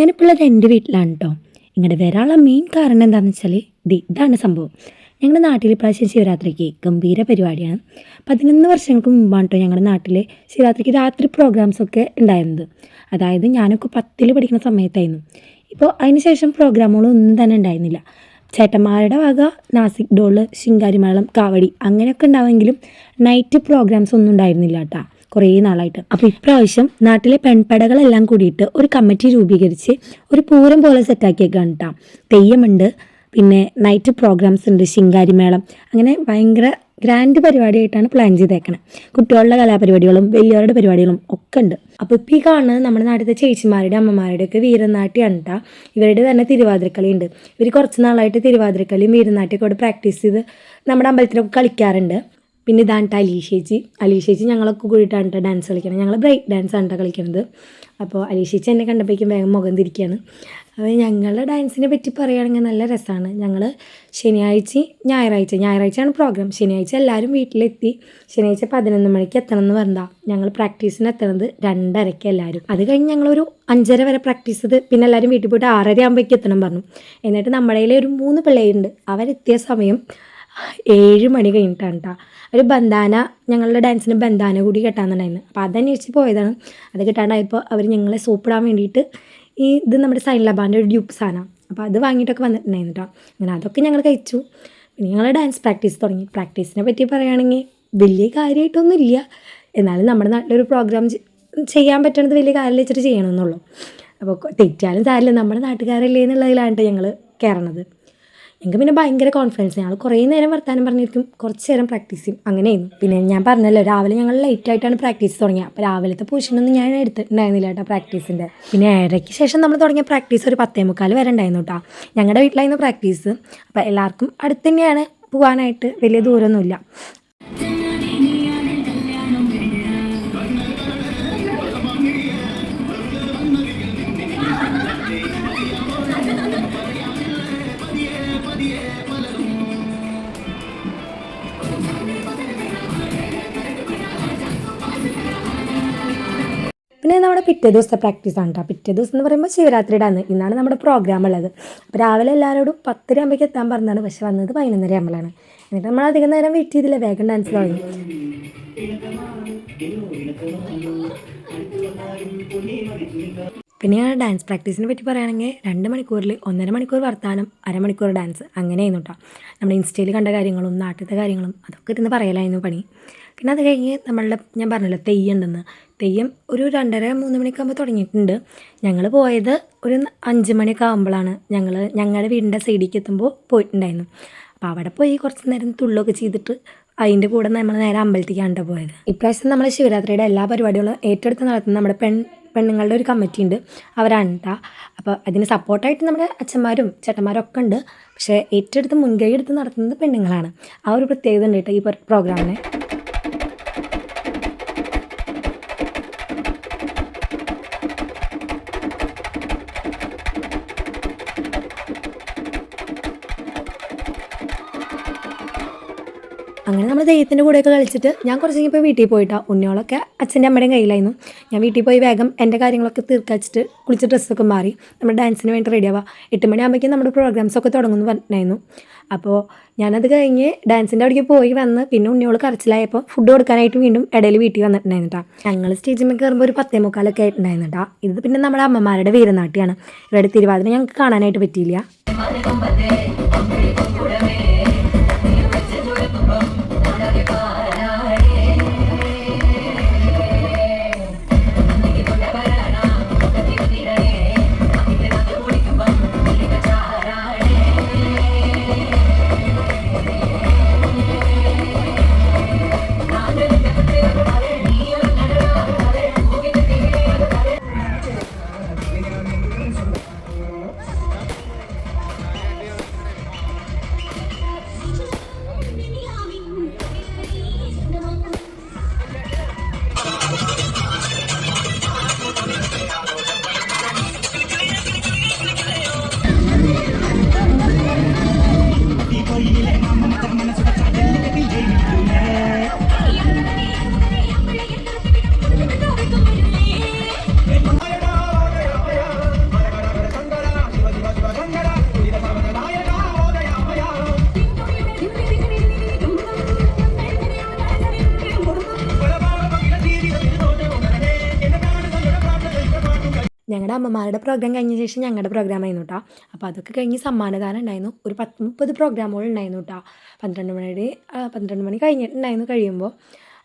ഞാനിപ്പോൾ ഉള്ളത് എന്റെ വീട്ടിലാണ് കേട്ടോ ഇങ്ങോട്ട് വരാനുള്ള മെയിൻ കാരണം എന്താണെന്ന് വെച്ചാൽ ഇത് ഇതാണ് സംഭവം. ഞങ്ങളുടെ നാട്ടിൽ പ്രാവശ്യം ശിവരാത്രിക്ക് ഗംഭീര പരിപാടിയാണ്. പതിനൊന്ന് വർഷങ്ങൾക്ക് മുമ്പാണ് കേട്ടോ ഞങ്ങളുടെ നാട്ടിൽ ശിവരാത്രിക്ക് രാത്രി പ്രോഗ്രാംസൊക്കെ ഉണ്ടായിരുന്നത്. അതായത് ഞാനൊക്കെ പത്തിൽ പഠിക്കുന്ന സമയത്തായിരുന്നു. ഇപ്പോൾ അതിനുശേഷം പ്രോഗ്രാമുകളൊന്നും തന്നെ ഉണ്ടായിരുന്നില്ല. ചേട്ടന്മാരുടെ വക നാസിക് ഡോൾ ശിങ്കാരിമേളം കാവടി അങ്ങനെയൊക്കെ ഉണ്ടാവുമെങ്കിലും നൈറ്റ് പ്രോഗ്രാംസ് ഒന്നും ഉണ്ടായിരുന്നില്ല കേട്ടോ കുറേ നാളായിട്ട്. അപ്പോൾ ഇപ്രാവശ്യം നാട്ടിലെ പെൺപടകളെല്ലാം കൂടിയിട്ട് ഒരു കമ്മിറ്റി രൂപീകരിച്ച് ഒരു പൂരം പോലെ സെറ്റാക്കിയേക്കാണ് കേട്ടോ തെയ്യമുണ്ട് പിന്നെ നൈറ്റ് പ്രോഗ്രാംസ് ഉണ്ട് ശിങ്കാരിമേളം. അങ്ങനെ ഭയങ്കര ഗ്രാൻഡ് പരിപാടിയായിട്ടാണ് പ്ലാൻ ചെയ്തേക്കണത് കുട്ടികളുടെ കലാപരിപാടികളും വലിയവരുടെ പരിപാടികളും ഒക്കെ ഉണ്ട്. അപ്പോൾ ഇപ്പോൾ ഈ കാണുന്നത് നമ്മുടെ നാട്ടിലത്തെ ചേച്ചിമാരുടെ അമ്മമാരുടെ ഒക്കെ വീരനാട്യമാണ് കേട്ടോ ഇവരുടെ തന്നെ തിരുവാതിരക്കളി ഉണ്ട്. ഇവർ കുറച്ച് നാളായിട്ട് തിരുവാതിരക്കളിയും വീരനാട്ടിയൊക്കെ ഇവിടെ പ്രാക്ടീസ് ചെയ്ത് നമ്മുടെ അമ്പലത്തിലൊക്കെ കളിക്കാറുണ്ട്. പിന്നെ ഇതാണ് അലീഷേച്ചി. അലീഷേച്ചി ഞങ്ങളൊക്കെ കൂടിയിട്ടാണ് കേട്ടോ ഡാൻസ് കളിക്കണം ഞങ്ങൾ ബ്രേക്ക് ഡാൻസ് ആണ് കേട്ടോ കളിക്കുന്നത് അപ്പോൾ അലീഷേച്ചി എന്നെ കണ്ടപ്പോഴേക്കും വേഗം മുഖം തിരിക്കുകയാണ് അപ്പോൾ ഞങ്ങളുടെ ഡാൻസിനെ പറ്റി പറയുകയാണെങ്കിൽ നല്ല രസമാണ് ഞങ്ങൾ ശനിയാഴ്ച ഞായറാഴ്ച ഞായറാഴ്ചയാണ് പ്രോഗ്രാം ശനിയാഴ്ച എല്ലാവരും വീട്ടിലെത്തി. ശനിയാഴ്ച പതിനൊന്ന് മണിക്ക് എത്തണം എന്ന് പറഞ്ഞാൽ ഞങ്ങൾ പ്രാക്ടീസിന് എത്തണത് രണ്ടരയ്ക്ക് എല്ലാവരും അത് കഴിഞ്ഞ് ഞങ്ങളൊരു അഞ്ചര വരെ പ്രാക്ടീസ് ചെയ്ത് പിന്നെ എല്ലാവരും വീട്ടിൽ പോയിട്ട് ആറര ആകുമ്പോഴേക്കും എത്തണം പറഞ്ഞു. എന്നിട്ട് നമ്മുടെ ഒരു മൂന്ന് പിള്ളേരുണ്ട്. അവരെത്തിയ സമയം ഏഴ് മണി കഴിഞ്ഞിട്ടാണ് കേട്ടോ. ഒരു ബന്ധാന ഞങ്ങളുടെ ഡാൻസിന് ബന്ധാന കൂടി കെട്ടാന്നുണ്ടായിരുന്നു. അപ്പോൾ അതന്വേഷിച്ച് പോയതാണ്. അത് കിട്ടാണ്ടായപ്പോൾ അവർ ഞങ്ങളെ സോപ്പിടാൻ വേണ്ടിയിട്ട് ഈ ഇത് നമ്മുടെ സൈൻ ലബാന്റെ ഒരു ഡ്യൂപ്പ് സാധനം. അപ്പോൾ അത് വാങ്ങിയിട്ടൊക്കെ വന്നിട്ടുണ്ടായിരുന്നു കേട്ടോ. അങ്ങനെ അതൊക്കെ ഞങ്ങൾ കഴിച്ചു. പിന്നെ ഞങ്ങൾ ഡാൻസ് പ്രാക്ടീസ് തുടങ്ങി. പ്രാക്ടീസിനെ പറ്റി പറയുകയാണെങ്കിൽ വലിയ കാര്യമായിട്ടൊന്നും ഇല്ല എന്നാലും നമ്മുടെ നാട്ടിലൊരു പ്രോഗ്രാം ചെയ്യാൻ പറ്റണത് വലിയ കാര്യം വെച്ചിട്ട് ചെയ്യണമെന്നുള്ളൂ അപ്പോൾ തെറ്റാലും സാരില്ല നമ്മുടെ നാട്ടുകാരല്ലേ എന്നുള്ളതിലാണ് ഞങ്ങൾ കയറണത് ഞങ്ങൾക്ക് പിന്നെ ഭയങ്കര കോൺഫിഡൻസ് ഞങ്ങൾ കുറേ നേരം വർത്താനം പറഞ്ഞിരിക്കും. കുറച്ച് നേരം പ്രാക്ടീസ് ചെയ്യും. അങ്ങനെയായിരുന്നു. പിന്നെ ഞാൻ പറഞ്ഞല്ലോ രാവിലെ ഞങ്ങൾ ലേറ്റ് ആയിട്ടാണ് പ്രാക്ടീസ് തുടങ്ങിയത്. അപ്പോൾ രാവിലത്തെ പൊസിഷനൊന്നും ഞാൻ എടുത്തിട്ടുണ്ടായിരുന്നില്ല കേട്ടോ പ്രാക്ടീസിന്റെ പിന്നെ ഏഴരയ്ക്ക് ശേഷം നമ്മൾ തുടങ്ങിയ പ്രാക്ടീസ് ഒരു പത്തേ മുക്കാൽ വരെ ഉണ്ടായിരുന്നു കേട്ടോ. ഞങ്ങളുടെ വീട്ടിലായിരുന്നു പ്രാക്ടീസ് അപ്പോൾ എല്ലാവർക്കും അടുത്ത് തന്നെയാണ് പോകാനായിട്ട് വലിയ ദൂരമൊന്നുമില്ല. പിന്നെ നമ്മുടെ പിറ്റേ ദിവസത്തെ പ്രാക്ടീസ് ആണ് കേട്ടോ പിറ്റേ ദിവസം എന്ന് പറയുമ്പോൾ ശിവരാത്രിയുടെ അന്ന് ഇന്നാണ് നമ്മുടെ പ്രോഗ്രാം ഉള്ളത്. അപ്പോൾ രാവിലെ എല്ലാവരോടും പത്തര ആകുമ്പോഴേക്ക് എത്താൻ പറഞ്ഞതാണ് പക്ഷെ വന്നത് പതിനൊന്നര ആകുമ്പോഴാണ് എന്നിട്ട് നമ്മൾ അധികം നേരം വെയിറ്റ് ചെയ്തില്ല. വേഗം ഡാൻസ് തുടങ്ങി. പിന്നെ ഞാൻ ഡാൻസ് പ്രാക്ടീസിനെ പറ്റി പറയുകയാണെങ്കിൽ രണ്ട് മണിക്കൂറിൽ ഒന്നര മണിക്കൂർ വർത്താനം അരമണിക്കൂർ ഡാൻസ് അങ്ങനെയായിരുന്നു കേട്ടോ നമ്മുടെ ഇൻസ്റ്റയിൽ കണ്ട കാര്യങ്ങളും നാട്ടിലത്തെ കാര്യങ്ങളും അതൊക്കെ ഇരുന്ന് പറയലായിരുന്നു പണി. പിന്നെ അത് കഴിഞ്ഞ് നമ്മളുടെ ഞാൻ പറഞ്ഞല്ലോ തെയ്യം ഉണ്ടെന്ന് തെയ്യം ഒരു രണ്ടര മൂന്ന് മണിയൊക്കെ ആകുമ്പോൾ തുടങ്ങിയിട്ടുണ്ട്. ഞങ്ങൾ പോയത് ഒരു അഞ്ച് മണിയൊക്കെ ആകുമ്പോഴാണ് ഞങ്ങൾ ഞങ്ങളുടെ വീടിന്റെ സൈഡിലേക്ക് എത്തുമ്പോൾ പോയിട്ടുണ്ടായിരുന്നു. അപ്പോൾ അവിടെ പോയി കുറച്ച് നേരം തുള്ളൊക്കെ ചെയ്തിട്ട് അതിന്റെ കൂടെ നമ്മൾ നേരെ അമ്പലത്തിലേക്കാണ് പോയത്. ഇപ്രാവശ്യം നമ്മൾ ശിവരാത്രിയുടെ എല്ലാ പരിപാടികളും ഏറ്റെടുത്ത് നടത്തുന്ന നമ്മുടെ പെൺ പെണ്ണുങ്ങളുടെ ഒരു കമ്മിറ്റി ഉണ്ട്. അവരാണ് കേട്ടോ അപ്പോൾ അതിന് സപ്പോർട്ടായിട്ട് നമ്മുടെ അച്ഛന്മാരും ചേട്ടന്മാരും ഒക്കെ ഉണ്ട്. പക്ഷേ ഏറ്റെടുത്ത് മുൻകൈ എടുത്ത് നടത്തുന്നത് പെണ്ണുങ്ങളാണ്. ആ ഒരു പ്രത്യേകത ഉണ്ട് കേട്ടോ ഈ പ്രോഗ്രാമിന്. അങ്ങനെ നമ്മൾ ദൈവത്തിന്റെ കൂടെയൊക്കെ കളിച്ചിട്ട് ഞാൻ കുറച്ച് കഴിഞ്ഞപ്പോൾ വീട്ടിൽ പോയിട്ടാ. ഉണ്ണിയോളൊക്കെ അച്ഛന്റെ അമ്മയുടെയും കയ്യിലായിരുന്നു. ഞാൻ വീട്ടിൽ പോയി വേഗം എന്റെ കാര്യങ്ങളൊക്കെ തീർക്കച്ചിട്ട് കുളിച്ച് ഡ്രസ്സൊക്കെ മാറി നമ്മൾ ഡാൻസിന് വേണ്ടി ആവാം. എട്ട് മണിയാകുമ്പോഴേക്കും നമ്മുടെ പ്രോഗ്രാംസൊക്കെ തുടങ്ങുമെന്ന് പറഞ്ഞായിരുന്നു. അപ്പോൾ ഞാനത് കഴിഞ്ഞ് ഡാൻസിന്റെ അവിടേക്ക് പോയി വന്ന് പിന്നെ ഉണ്ണിയോൾ കരച്ചിലായപ്പോൾ ഫുഡ് കൊടുക്കാനായിട്ട് വീണ്ടും ഇടയിൽ വീട്ടിൽ വന്നിട്ടുണ്ടായിരുന്നു കേട്ടോ ഞങ്ങൾ സ്റ്റേജിൽ കയറുമ്പോൾ ഒരു പത്തേ മുക്കാലൊക്കെ ആയിട്ടുണ്ടായിരുന്നു കേട്ടോ ഇത് പിന്നെ നമ്മുടെ അമ്മമാരുടെ വീരനാട്ടിയാണ്. ഇവിടെ തിരുവാതിര ഞങ്ങൾക്ക് കാണാനായിട്ട് പറ്റിയില്ല. ഞങ്ങളുടെ അമ്മമാരുടെ പ്രോഗ്രാം കഴിഞ്ഞ ശേഷം ഞങ്ങളുടെ പ്രോഗ്രാം ആയിരുന്നു കേട്ടോ അപ്പോൾ അതൊക്കെ കഴിഞ്ഞ് സമ്മാനദാനം ഉണ്ടായിരുന്നു. ഒരു പത്ത് മുപ്പത് പ്രോഗ്രാമുകൾ ഉണ്ടായിരുന്നു കേട്ടോ പന്ത്രണ്ട് മണിയുടെ പന്ത്രണ്ട് മണി കഴിഞ്ഞിട്ടുണ്ടായിരുന്നു കഴിയുമ്പോൾ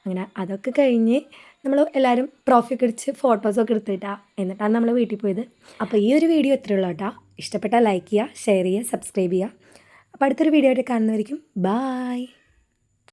അങ്ങനെ അതൊക്കെ കഴിഞ്ഞ് നമ്മൾ എല്ലാവരും ട്രോഫിയൊക്കെ അടിച്ച് ഫോട്ടോസൊക്കെ എടുത്തിട്ടാ എന്നിട്ടാണ് നമ്മൾ വീട്ടിൽ പോയത്. അപ്പോൾ ഈ ഒരു വീഡിയോ എത്ര ഉള്ളൂ കേട്ടോ ഇഷ്ടപ്പെട്ടാൽ ലൈക്ക് ചെയ്യുക ഷെയർ ചെയ്യുക സബ്സ്ക്രൈബ് ചെയ്യുക. അപ്പോൾ അടുത്തൊരു വീഡിയോ ആയിട്ട് കാണുന്നവരിക്കും ബായ്